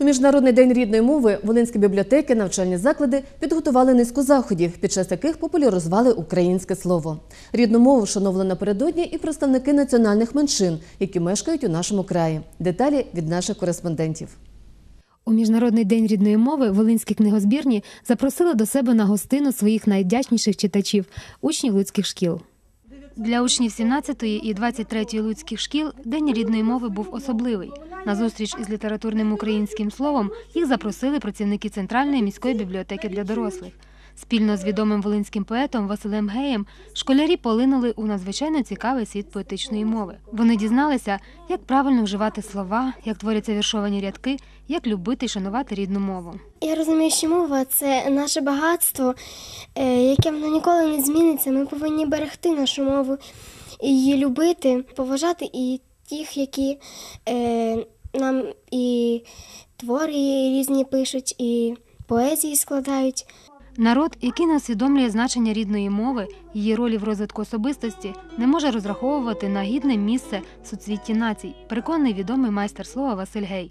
У Міжнародний день рідної мови Волинські бібліотеки, навчальні заклади підготували низку заходів, під час яких популяризували українське слово. Рідну мову вшановували напередодні і представники національних меншин, які мешкають у нашому краї. Деталі від наших кореспондентів. У Міжнародний день рідної мови волинські книгозбірні запросили до себе на гостину своїх найвдячніших читачів учнів луцьких шкіл. Для учнів 17-ї і 23-ї луцьких шкіл День рідної мови був особливий. На зустріч із літературним українським словом їх запросили працівники Центральної міської бібліотеки для дорослих. Спільно з відомим волинським поетом Василем Геєм школярі полинули у надзвичайно цікавий світ поетичної мови. Вони дізналися, як правильно вживати слова, як творяться віршовані рядки, як любити і шанувати рідну мову. Я розумію, що мова це наше багатство, е, яке воно ніколи не зміниться. Ми повинні берегти нашу мову, її любити, поважати і тих, які е, нам і твори різні пишуть, і поезії складають. Народ, який не усвідомлює значення рідної мови, її ролі в розвитку особистості, не може розраховувати на гідне місце в суцвітті націй, переконаний відомий майстер слова Василь Гей.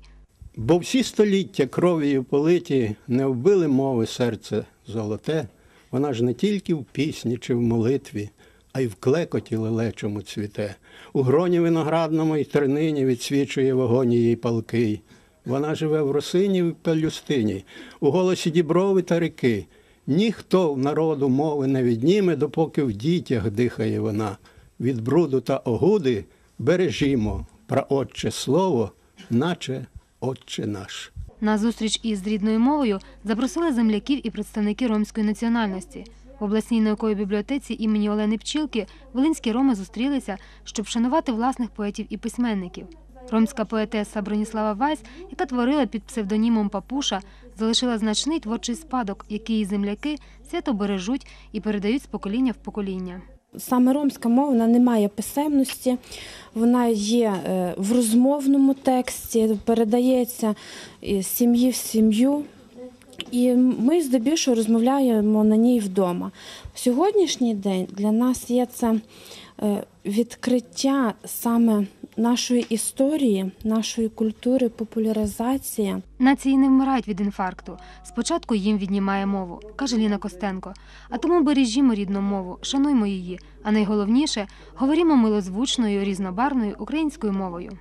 Бо всі століття кров'ю политі не вбили мови серце золоте, вона ж не тільки в пісні чи в молитві, а й в клекоті лелечому цвіте. У гроні виноградному й тернині відсвічує вогонь її палкий. Вона живе в росині в пелюстині, у голосі діброви та ріки. Ніхто в народу мови не відніме, допоки в дітях дихає вона. Від бруду та огуди бережімо праотче слово, наче Отче наш. На зустріч із рідною мовою запросили земляків і представники ромської національності. В обласній науковій бібліотеці імені Олени Пчілки волинські роми зустрілися, щоб шанувати власних поетів і письменників. Ромська поетеса Броніслава Вайс, яка творила під псевдонімом Папуша, залишила значний творчий спадок, який земляки свято бережуть і передають з покоління в покоління. Саме ромська мова вона не має писемності, вона є е, в розмовному тексті, передається з сім'ї в сім'ю. І ми здебільшого розмовляємо на ній вдома. Сьогоднішній день для нас є це е, відкриття саме нашої історії, нашої культури, популяризація. Нації не вмирають від інфаркту. Спочатку їм віднімає мову, каже Ліна Костенко. А тому бережімо рідну мову, шануймо її. А найголовніше говоримо милозвучною різнобарною українською мовою.